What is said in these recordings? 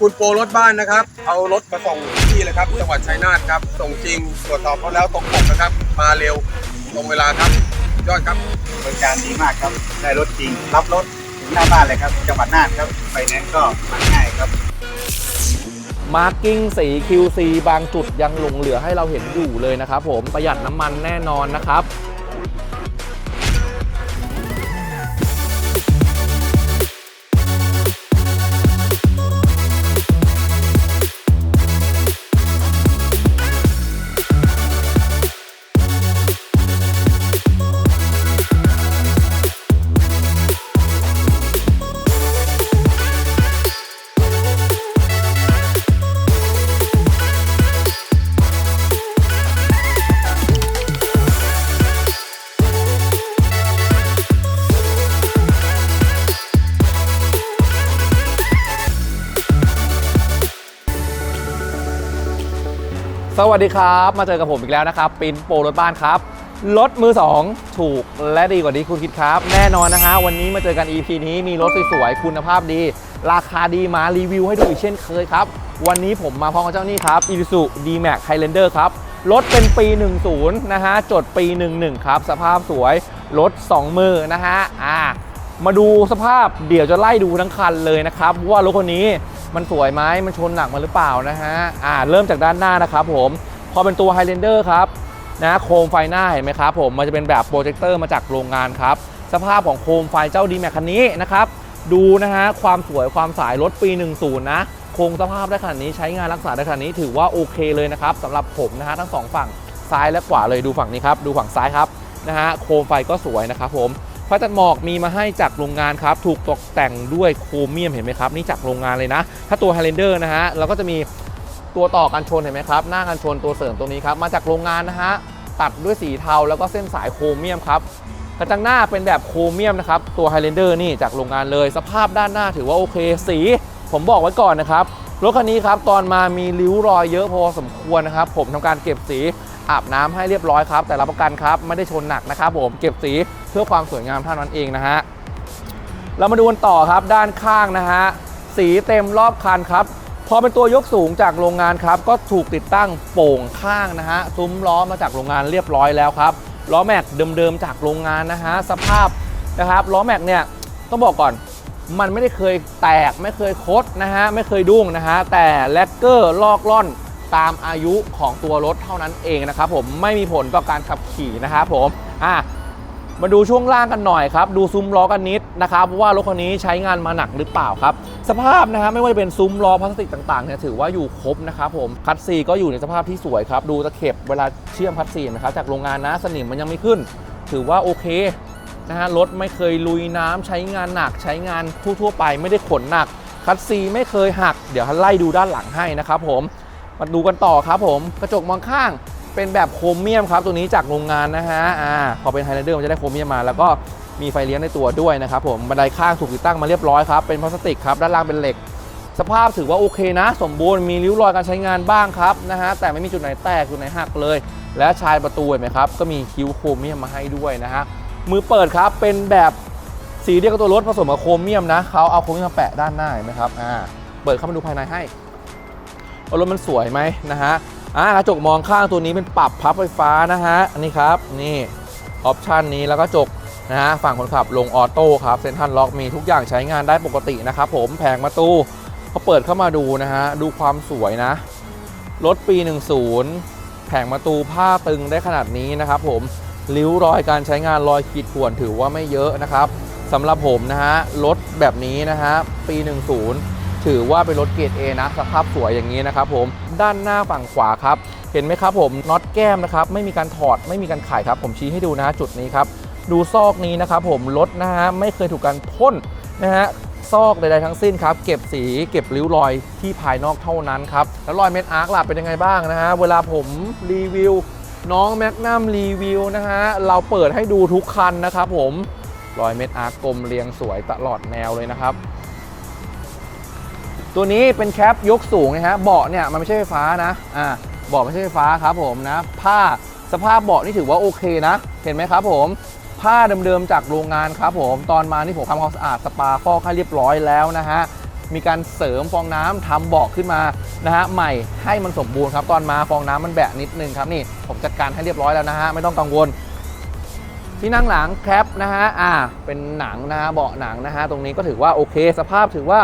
คุณโปรรถบ้านนะครับ เอารถมาส่งที่เลยครับจังหวัดชัยนาทครับ ส่งจริงตรวจสอบเขาแล้วตรงปกนะครับ มาเร็วตรงเวลาครับ ยอดครับบริการดีมากครับ ได้รถจริง รับรถถึงหน้าบ้านเลยครับ จังหวัดน่านครับไฟแนนซ์ก็มันง่ายครับ มาร์กิ้งสี QC บางจุดยังหลงเหลือให้เราเห็นอยู่เลยนะครับผมประหยัดน้ำมันแน่นอนนะครับ สวัสดีครับ มาเจอกับผมอีกแล้วนะครับปินโปรรถบ้านครับรถมือ 2 ถูกและดีกว่าที่คุณคิดครับ แน่นอนนะฮะวันนี้มาเจอกัน EP นี้มีรถสวยๆคุณภาพดี ราคาดีมารีวิวให้ดูอีกเช่นเคยครับ วันนี้ผมมาพร้อมกับเจ้านี่ครับ Isuzu D-Max Highlander ครับรถเป็นปี 10 นะฮะจดปี 11 ครับ สภาพสวยรถ 2 มือนะฮะอ่ามาดูสภาพเดี๋ยวจะไล่ดูทั้งคันเลยนะครับว่ารถคนนี้ มันสวยไหมมันชนหนักมาหรือเปล่านะฮะอ่าเริ่มจากด้านหน้านะครับผมพอเป็นตัว Highlander ครับนะโคมไฟหน้าเห็นไหมครับผมมันจะเป็นแบบโปรเจคเตอร์มาจากโรงงานครับ สภาพของโคมไฟเจ้าดีแม็กคันนี้นะครับดูนะฮะความสวยความสายรถปี 10 นะคงสภาพได้ขนาดนี้ใช้งานรักษาได้ขนาดนี้ถือว่าโอเคเลยนะครับสำหรับผมนะฮะทั้งสองฝั่งซ้ายและขวาเลยดูฝั่งนี้ครับ ดูฝั่งซ้ายครับนะฮะโคมไฟก็สวยนะครับผม ไฟตัดหมอกมีมาให้จากโรงงานครับ ถูกตกแต่งด้วยโครเมียมเห็นไหมครับ นี่จากโรงงานเลยนะ ถ้าตัว Highlander นะฮะเราก็จะมีตัวต่อกันชนเห็นไหมครับ หน้ากันชนตัวเสริมตรงนี้ครับ มาจากโรงงานนะฮะ ตัดด้วยสีเทาแล้วก็เส้นสายโครเมียมครับกระจังหน้าเป็นแบบโครเมียมนะครับ ตัว Highlander นี่จากโรงงานเลย สภาพด้านหน้าถือว่าโอเค สี ผมบอกไว้ก่อนนะครับ รถคันนี้ครับ ตอนมามีริ้วรอยเยอะพอสมควรนะครับ ผมทำการเก็บสี อาบน้ำให้เรียบร้อยครับ แต่รับประกันครับไม่ได้ชนหนักนะครับผมเก็บสีเพื่อความสวยงามเท่านั้นเองนะฮะเรามาดูกันต่อครับด้านข้างนะฮะสีเต็มรอบคันครับพอเป็นตัวยกสูงจากโรงงานครับก็ถูกติดตั้งโป่งข้างนะฮะซุ้มล้อมาจากโรงงานเรียบร้อยแล้วครับล้อแม็กเดิมๆจากโรงงานนะฮะสภาพนะครับล้อแม็กเนี่ยต้องบอกก่อนมันไม่ได้เคยแตกไม่เคยคดนะฮะไม่เคยดุ้งนะฮะแต่แลกเกอร์ลอกล่อน ตามอายุของตัวรถเท่านั้นเองนะครับผมไม่มีผลต่อการขับขี่นะครับผมอะมาดูช่วงล่างกันหน่อยครับ ดูซุ้มล้อกันนิดนะครับว่ารถคันนี้ใช้งานมาหนักหรือเปล่าครับ สภาพนะครับไม่ว่าจะเป็นซุ้มล้อพลาสติกต่างๆเนี่ยถือว่าอยู่ครบนะครับผมคัดซีก็อยู่ในสภาพที่สวยครับ ดูตะเข็บเวลาเชื่อมคัดซีนะครับจากโรงงานนะสนิมมันยังไม่ขึ้น ถือว่าโอเคนะฮะรถไม่เคยลุยน้ำใช้งานหนักใช้งานทั่วๆไปไม่ได้ขนหนักคัดซีไม่เคยหัก เดี๋ยวไล่ดูด้านหลังให้นะครับผม มาดูกันต่อครับผมกระจกมองข้างเป็นแบบโครเมียมครับตัวนี้จากโรงงานนะฮะอ่าพอเป็นไฮไลเดอร์มันจะได้โครเมียมมา แล้วก็มีไฟเลี้ยงในตัวด้วยนะครับผมบันไดข้างถูกติดตั้งมาเรียบร้อยครับเป็นพลาสติกครับด้านล่างเป็นเหล็ก สภาพถือว่าโอเคนะ สมบูรณ์มีริ้วรอยการใช้งานบ้างครับนะฮะแต่ไม่มีจุดไหนแตกจุดไหนหักเลย และชายประตูเห็นไหมครับก็มีคิ้วโครเมียมมาให้ด้วยนะฮะมือเปิดครับเป็นแบบสีเดียวกับตัวรถผสมกับโครเมียมนะเขาเอาโครเมียมมาแปะด้านหน้าเห็นไหมครับอ่าเปิดเข้ามาดูภายในให้ ว่ารถมันสวยไหมนะฮะอ่ากระจกมองข้างตัวนี้เป็นปรับพับไฟฟ้านะฮะอันนี้ครับนี่ออปชันนี้แล้วก็จกนะฮะฝั่งคนขับลงออโต้ครับเซนทันล็อกมีทุกอย่างใช้งานได้ปกตินะครับผมแผงประตูพอเปิดเข้ามาดูนะฮะดูความสวยนะ รถปี 10 แผงประตูผ้าตึงได้ขนาดนี้นะครับผมริ้วรอยการใช้งานรอยขีดข่วนถือว่าไม่เยอะนะครับสำหรับผมนะฮะรถแบบนี้นะฮะปี 10 ถือว่าเป็นรถเกรด A นะสภาพสวยอย่างนี้นะครับผมด้านหน้าฝั่งขวาครับเห็นไหมครับผมน็อตแก้มนะครับไม่มีการถอดไม่มีการไขครับผมชี้ให้ดูนะฮะจุดนี้ครับดูซอกนี้นะครับผมรถนะฮะไม่เคยถูกการพ่นนะฮะซอกใดๆทั้งสิ้นครับ เก็บสีเก็บริ้วรอยที่ภายนอกเท่านั้นครับ แล้วรอยเม็ดอาร์คล่ะเป็นยังไงบ้างนะฮะ เวลาผมรีวิว น้องแมกนัมรีวิวนะฮะ เราเปิดให้ดูทุกคันนะครับผม รอยเม็ดอาร์คกลมเรียงสวยตลอดแนวเลยนะครับ ตัวนี้เป็นแคปยกสูงนะฮะเบาะเนี่ยมันไม่ใช่ไฟฟ้านะอ่าเบาะไม่ใช่ไฟฟ้าครับผมนะ ผ้าสภาพเบาะนี่ถือว่าโอเคนะ เห็นไหมครับผมผ้าเดิมๆจากโรงงานครับผม ตอนมานี่ผมทำความสะอาดสปาฟอกให้เรียบร้อยแล้วนะฮะมีการเสริมฟองน้ำทำเบอกขึ้นมานะฮะใหม่ให้มันสมบูรณ์ครับตอนมาฟองน้ำมันแบะนิดนึงครับนี่ผมจัดการให้เรียบร้อยแล้วนะฮะไม่ต้องกังวล ที่นั่งหลังแคปนะฮะอ่าเป็นหนังนะฮะเบาะหนังนะฮะตรงนี้ก็ถือว่าโอเค สภาพถือว่า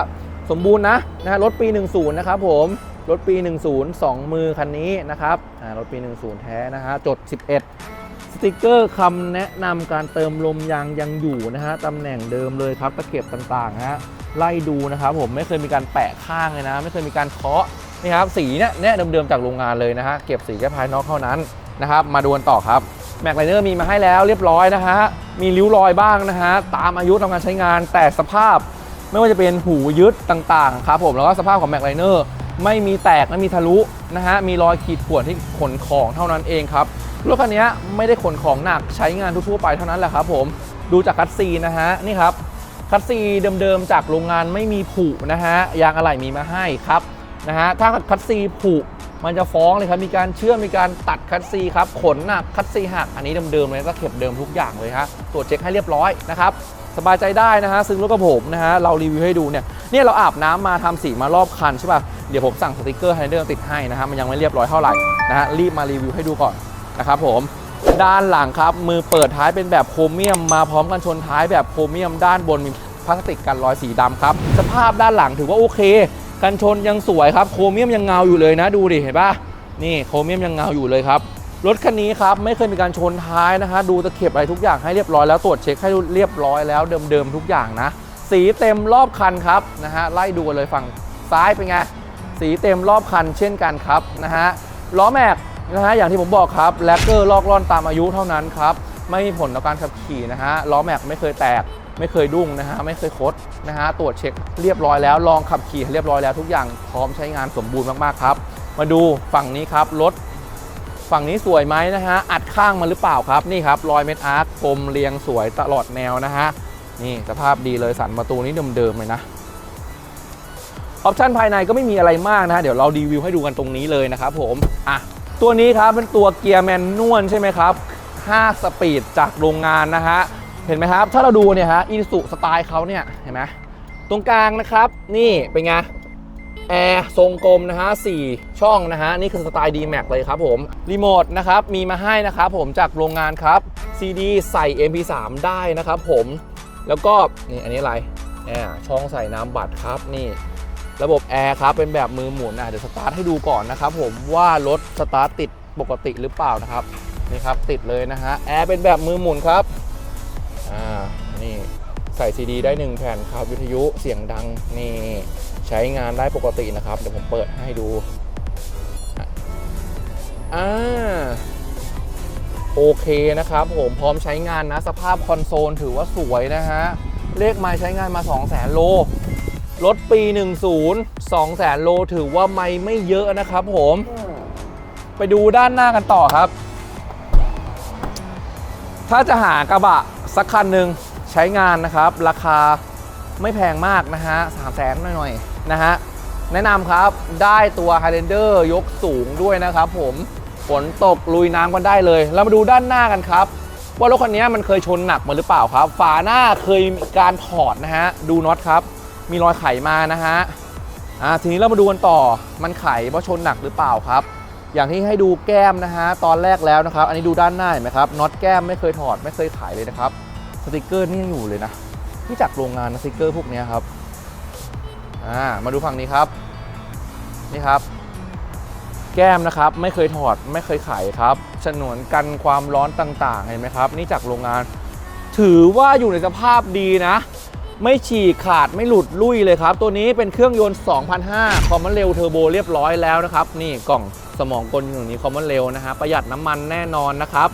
สมบูรณ์นะนะฮะรถปี 10 นะครับผมรถปี 10 2 มือคันนี้นะครับอ่ารถปี 10 แท้นะฮะจด 11 สติกเกอร์คำแนะนำการเติมลมยางยังอยู่นะฮะตำแหน่งเดิมเลยครับตะเข็บต่างๆฮะไล่ดูนะครับผมไม่เคยมีการแปะข้างเลยนะ ไม่เคยมีการเคาะนี่ครับสีเนี่ยเนี่ยเดิมๆจากโรงงานเลยนะฮะเก็บสีแค่ภายนอกเท่านั้นนะครับมาดูกันต่อครับแม็กไลเนอร์มีมาให้แล้วเรียบร้อยนะฮะมีริ้วรอยบ้างนะฮะตามอายุทำการใช้งานแต่สภาพ ไม่ว่าจะเป็นหูยึดต่างๆครับผมแล้วก็สภาพของแม็กไลเนอร์ไม่มีแตกไม่มีทะลุนะฮะมีรอยขีดข่วนที่ขนของเท่านั้นเองครับรถคันนี้ไม่ได้ขนของหนักใช้งานทั่วๆไปเท่านั้นแหละครับผมดูจากคัตซีนะฮะนี่ครับคัตซีเดิมๆจากโรงงานไม่มีผุนะฮะยางอะไหล่มีมาให้ครับนะฮะถ้าคัตซีผุมันจะฟ้องเลยครับ มีการเชื่อมมีการตัดคัตซีครับ ขนหนักคัตซีหัก อันนี้เดิมๆเลยก็เข็บเดิมทุกอย่างเลยฮะ ตรวจเช็คให้เรียบร้อยนะครับ สบายใจได้นะฮะซึ่งรถกับผมนะฮะเรารีวิวให้ดูเนี่ยเนี่ยเราอาบน้ำมาทำสีมารอบคันใช่ป่ะเดี๋ยวผมสั่งสติกเกอร์ไฮเดอร์ติดให้นะฮะมันยังไม่เรียบร้อยเท่าไหร่นะฮะรีบมารีวิวให้ดูก่อนนะครับผมด้านหลังครับ มือเปิดท้ายเป็นแบบโครเมียม มาพร้อมกันชนท้ายแบบโครเมียม ด้านบนมีพลาสติกกันรอยสีดำครับสภาพด้านหลังถือว่าโอเค กันชนยังสวยครับโครเมียมยังเงาอยู่เลยนะ ดูดิเห็นปะนี่โครเมียมยังเงาอยู่เลยครับ รถคันนี้ครับไม่เคยมีการชนท้ายนะฮะดูตะเข็บอะไรทุกอย่างให้เรียบร้อยแล้วตรวจเช็คให้เรียบร้อยแล้วเดิมๆทุกอย่างนะ สีเต็มรอบคันครับนะฮะไล่ดูเลยฝั่งซ้ายเป็นไงสีเต็มรอบคันเช่นกันครับนะฮะล้อแม็กนะฮะอย่างที่ผมบอกครับแลกเกอร์ลอกล่อนตามอายุเท่านั้นครับไม่มีผลต่อการขับขี่นะฮะล้อแม็กไม่เคยแตก ไม่เคยดุ้งนะฮะไม่เคยคดนะฮะตรวจเช็คเรียบร้อยแล้วลองขับขี่เรียบร้อยแล้วทุกอย่างพร้อมใช้งานสมบูรณ์มากๆครับ มาดูฝั่งนี้ครับรถ ฝั่งนี้สวยไหมนะฮะ อัดข้างมาหรือเปล่าครับ นี่ครับรอยเม็ดอาร์คกลมเรียงสวยตลอดแนวนะฮะ นี่สภาพดีเลยสันประตูนี้เดิมๆเลยนะ ออปชันภายในก็ไม่มีอะไรมากนะะเดี๋ยวเรารีวิวให้ดูกันตรงนี้เลยนะครับผม อะ ตัวนี้ครับเป็นตัวเกียร์แมนนวลใช่ไหมครับ5สปีดจากโรงงานนะฮะ เห็นไหมครับ ถ้าเราดูเนี่ยฮะอีสุสไตล์เขาเนี่ย เห็นไหมตรงกลางนะครับ นี่เป็นไง แอร์ทรงกลมนะฮะ4ช่องนะฮะ นี่คือสไตล์ D-Max เลยครับผม รีโมทนะครับ มีมาให้นะครับผมจากโรงงานครับ CD ใส่ MP3 ได้นะครับผม แล้วก็ นี่อันนี้อะไรแอร์ช่องใส่น้ำบัตรครับนี่ ระบบแอร์ครับเป็นแบบมือหมุนอะเดี๋ยวสตาร์ทให้ดูก่อนนะครับผมว่ารถสตาร์ทติดปกติหรือเปล่านะครับนี่ครับติดเลยนะฮะแอร์เป็นแบบมือหมุนครับอ่านี่ใส่ซีดีได้ 1 แผ่นครับวิทยุเสียงดังนี่ ช้งานได้ปกตินะครับ เดี๋ยวผมเปิดให้ดูอ่าโอเคนะครับผมพร้อมใช้งานนะ สภาพคอนโซลถือว่าสวยนะฮะเลขไมล์ใช้งานมา 2 0 0 0 0 0โลรถปี 10 2แสนโลถือว่าไม่ไม่เยอะนะครับผม ไปดูด้านหน้ากันต่อครับ ถ้าจะหากระบะสักคันหนึ่งใช้งานนะครับ ราคา ไม่แพงมากนะฮะสามแสนหน่อยๆนะฮะแนะนำครับได้ตัว Highlander ยกสูงด้วยนะครับผมฝนตกลุยน้ำกันได้เลย เรามาดูด้านหน้ากันครับ ว่ารถคันนี้มันเคยชนหนักมาหรือเปล่าครับ ฝาหน้าเคยมีการถอดนะฮะดูน็อตครับมีรอยไขมานะฮะอ่าทีนี้เรามาดูกันต่อมันไขเพราะชนหนักหรือเปล่าครับ อย่างที่ให้ดูแก้มนะฮะตอนแรกแล้วนะครับ อันนี้ดูด้านหน้าเห็นไหมครับน็อตแก้มไม่เคยถอดไม่เคยไขเลยนะครับสติกเกอร์นี่ยังอยู่เลยนะ ที่จากโรงงานสติกเกอร์พวกนี้ครับอ่ามาดูฝั่งนี้ครับนี่ครับ แก้มนะครับไม่เคยถอดไม่เคยขายครับฉนวนกันความร้อนต่าง ๆ เห็นไหมครับ นี่จากโรงงาน ถือว่าอยู่ในสภาพดีนะ ไม่ฉีกขาดไม่หลุดลุ่ยเลยครับ ตัวนี้เป็นเครื่องยนต์ 2005 คอมมอนเรลเทอร์โบเรียบร้อยแล้วนะครับ นี่กล่องสมองกลอยู่นี้คอมมอนเรลนะฮะประหยัดน้ำมันแน่นอนนะครับ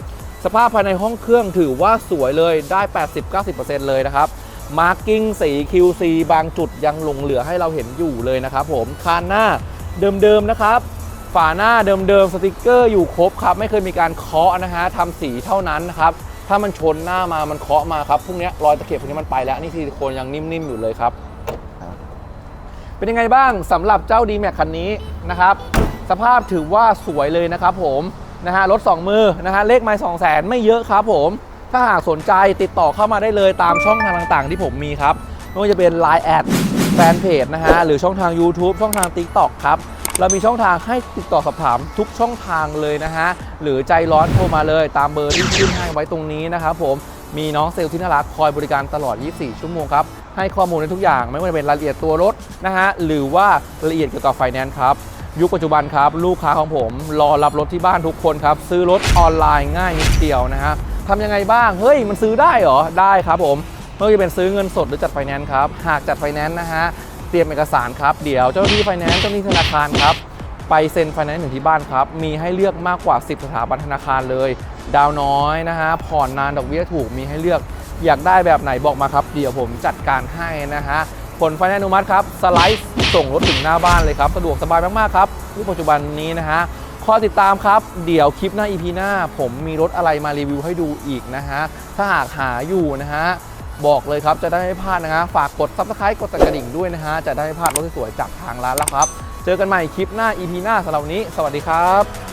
สภาพภายในห้องเครื่องถือว่าสวยเลยได้ 80-90%เลยนะครับ มาร์กิ้งสี QC บางจุดยังหลงเหลือให้เราเห็นอยู่เลยนะครับผมคานหน้าเดิมๆนะครับ ฝาหน้าเดิมๆสติกเกอร์อยู่ครบครับ ไม่เคยมีการเคาะนะฮะทำสีเท่านั้นนะครับถ้ามันชนหน้ามามันเคาะมาครับพวกเนี้ยรอยตะเข็บพวกนี้มันไปแล้วนี่ซิลิโคนยังนิ่มๆอยู่เลยครับ เป็นยังไงบ้างสำหรับเจ้า d m a x คันนี้นะครับ สภาพถือว่าสวยเลยนะครับผมนะฮะรถ2มือนะฮะเลขไมล์2 0 0 0 0ไม่เยอะครับผม ถ้าหากสนใจติดต่อเข้ามาได้เลยตามช่องทางต่างๆ ที่ผมมีครับไม่ว่าจะเป็น Line แอดแฟนเพจนะฮะหรือช่องทาง YouTube ช่องทาง TikTok ครับเรามีช่องทางให้ติดต่อสอบถามทุกช่องทางเลยนะฮะหรือใจร้อนโทรมาเลยตามเบอร์ที่ขึ้นให้ไว้ตรงนี้นะครับผมมีน้องเซลล์ที่น่ารักคอยบริการตลอด 24 ชั่วโมงครับ ให้ข้อมูลในทุกอย่างไม่ว่าจะเป็นรายละเอียดตัวรถนะฮะหรือว่ารายละเอียดเกี่ยวกับไฟแนนซ์ครับ ยุคปัจจุบันครับ ลูกค้าของผมรอรับรถที่บ้านทุกคนครับ ซื้อรถออนไลน์ง่ายนิดเดียวนะฮะ ทำยังไงบ้าง เฮ้ย มันซื้อได้เหรอ ได้ครับผมไม่ว่าจะเป็นซื้อเงินสดหรือจัดไฟแนนซ์ครับ หากจัดไฟแนนซ์นะฮะ เตรียมเอกสารครับ เดี๋ยวเจ้าหน้าที่ไฟแนนซ์เจ้าหน้าที่ธนาคารครับ ไปเซ็นไฟแนนซ์ถึงที่บ้านครับ มีให้เลือกมากกว่า 10 สถาบันธนาคารเลย ดาวน้อยนะฮะ ผ่อนนานดอกเบี้ยถูก มีให้เลือก อยากได้แบบไหนบอกมาครับ เดี๋ยวผมจัดการให้นะฮะ ผลไฟแนนซ์อนุมัติครับ สไลด์ส่งรถถึงหน้าบ้านเลยครับ สะดวกสบายมากๆครับที่ปัจจุบันนี้นะฮะ ข้อติดตามครับ เดี๋ยวคลิปหน้า EP หน้า ผมมีรถอะไรมารีวิวให้ดูอีกนะฮะ ถ้าหากหาอยู่นะฮะ บอกเลยครับจะได้ไม่พลาดนะฮะ ฝากกด subscribe กดกระดิ่งด้วยนะฮะ จะได้ไม่พลาดรถสวยๆจากทางร้านแล้วครับ เจอกันใหม่คลิปหน้า EP หน้าสำหรับวันนี้ สวัสดีครับ